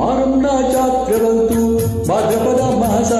ಮಾರಮ್ಮ ಜಾತ್ರೆ ಬಂತು ಭಾದ್ರಪದ ಮಾಸ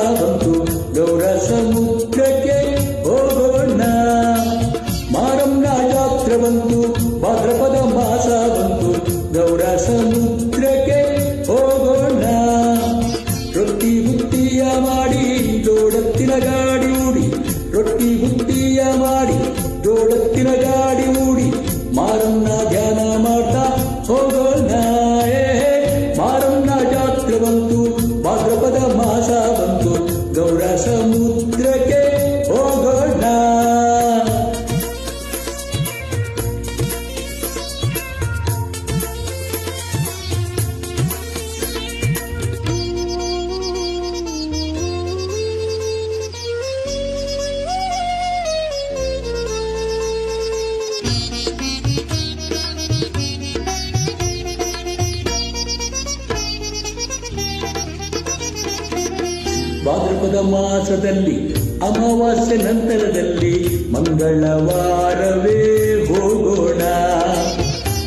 ಭಾದ್ರಪದ ಮಾಸದಲ್ಲಿ, ಅಮಾವಾಸ್ಯೆ ನಂತರದಲ್ಲಿ ಮಂಗಳವಾರವೇ ಹೋಗೋಣ.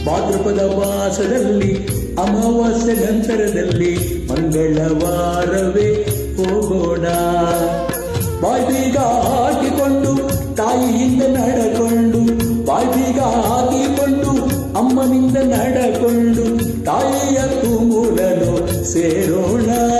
ಭಾದ್ರಪದ ಮಾಸದಲ್ಲಿ, ಅಮಾವಾಸ್ಯೆ ನಂತರದಲ್ಲಿ ಮಂಗಳವಾರವೇ ಹೋಗೋಣ. ಬಾಯ್ಬೀಗ ಹಾಕಿಕೊಂಡು, ತಾಯಿಯಿಂದ ನಡಕೊಂಡು, ಬಾಯ್ಬೀಗ ಹಾಕಿಕೊಂಡು, ಅಮ್ಮನಿಂದ ನಡಕೊಂಡು, ತಾಯಿಯ ತುಮೂಲನು ಸೇರೋಣ.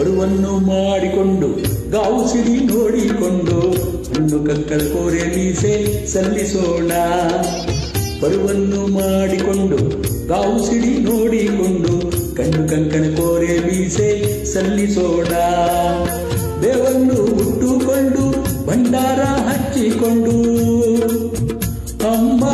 ಬರುವನ್ನು ಮಾಡಿಕೊಂಡು, ಗಾವು ಸಿಡಿ ನೋಡಿಕೊಂಡು, ಹಣ್ಣು ಕಕ್ಕಳ ಕೋರೆ ಮೀಸೆ ಸಲ್ಲಿಸೋಣ. ಬರುವನ್ನು ಮಾಡಿಕೊಂಡು, ಗಾವು ಸಿಡಿ ನೋಡಿಕೊಂಡು, ಕಣ್ಣು ಕಂಕಣ ಕೋರೆ ಬೀಸೆ ಸಲ್ಲಿಸೋಣ. ದೇವನ್ನು ಹುಟ್ಟುಕೊಂಡು ಭಂಡಾರ ಹಚ್ಚಿಕೊಂಡು ಅಮ್ಮ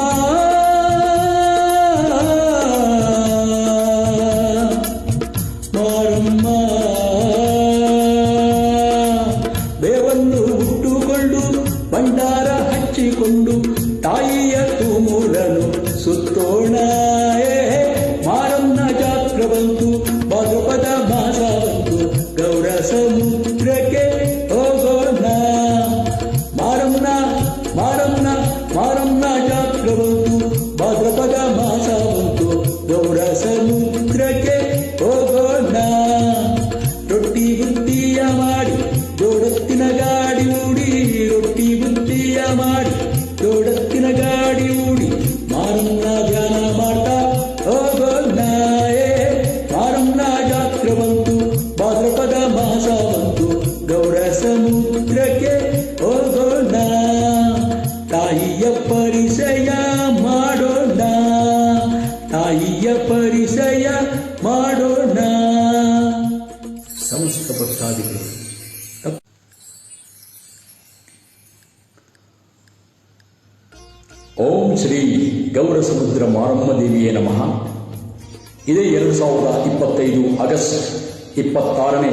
ಓಂ ಶ್ರೀ ಗೌರ ಸಮುದ್ರ ಮಾರಮ್ಮ ದೇವಿಯೇ ನಮಃ. ಇದೇ ಎರಡು ಸಾವಿರದ ಇಪ್ಪತ್ತೈದು ಆಗಸ್ಟ್ ಇಪ್ಪತ್ತಾರನೇ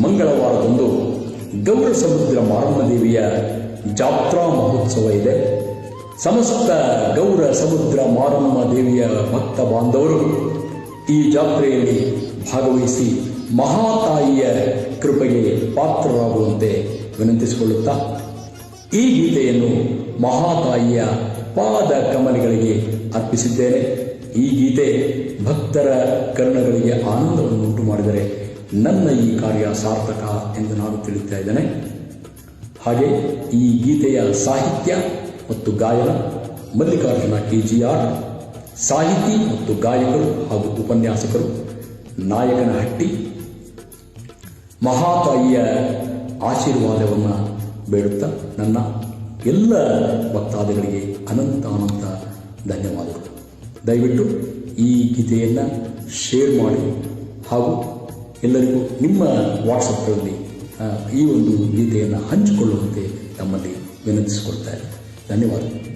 ಮಂಗಳವಾರದಂದು ಗೌರ ಸಮುದ್ರ ಮಾರಮ್ಮ ದೇವಿಯ ಜಾತ್ರಾ ಮಹೋತ್ಸವ ಇದೆ. ಸಮಸ್ತ ಗೌರ ಸಮುದ್ರ ಮಾರಮ್ಮ ದೇವಿಯ ಭಕ್ತ ಬಾಂಧವರು ಈ ಜಾತ್ರೆಯಲ್ಲಿ ಭಾಗವಹಿಸಿ ಮಹಾತಾಯಿಯ ಕೃಪೆಗೆ ಪಾತ್ರರಾಗುವಂತೆ ವಿನಂತಿಸಿಕೊಳ್ಳುತ್ತಾ, ಈ ಗೀತೆಯನ್ನು ಮಹಾತಾಯಿಯ ಪಾದ ಕಮಲಗಳಿಗೆ ಅರ್ಪಿಸಿದ್ದೇನೆ. ಈ ಗೀತೆ ಭಕ್ತರ ಕರ್ಣಗಳಿಗೆ ಆನಂದವನ್ನು ಉಂಟು ಮಾಡಿದರೆ ನನ್ನ ಈ ಕಾರ್ಯ ಸಾರ್ಥಕ ಎಂದು ನಾನು ತಿಳಿತಾ ಇದ್ದೇನೆ. ಹಾಗೆ ಈ ಗೀತೆಯ ಸಾಹಿತ್ಯ ಮತ್ತು ಗಾಯನ ಮಲ್ಲಿಕಾರ್ಜುನ ಕೆ ಜಿ ಆರ್ ಸಾಹಿತಿ ಮತ್ತು ಗಾಯಕರು ಹಾಗೂ ಉಪನ್ಯಾಸಕರು, ನಾಯಕನಹಟ್ಟಿ ಮಹಾತಾಯಿಯ ಆಶೀರ್ವಾದವನ್ನು ಬೇಡುತ್ತಾ ನನ್ನ ಎಲ್ಲ ಭಕ್ತಾದಿಗಳಿಗೆ ಅನಂತ ಅನಂತ ಧನ್ಯವಾದಗಳು. ದಯವಿಟ್ಟು ಈ ಗೀತೆಯನ್ನು ಶೇರ್ ಮಾಡಿ ಹಾಗೂ ಎಲ್ಲರಿಗೂ ನಿಮ್ಮ ವಾಟ್ಸಪ್ಗಳಲ್ಲಿ ಈ ಒಂದು ಗೀತೆಯನ್ನು ಹಂಚಿಕೊಳ್ಳುವಂತೆ ತಮ್ಮಲ್ಲಿ ವಿನಂತಿಸಿಕೊಳ್ತಾರೆ ಧನ್ಯವಾದಗಳು.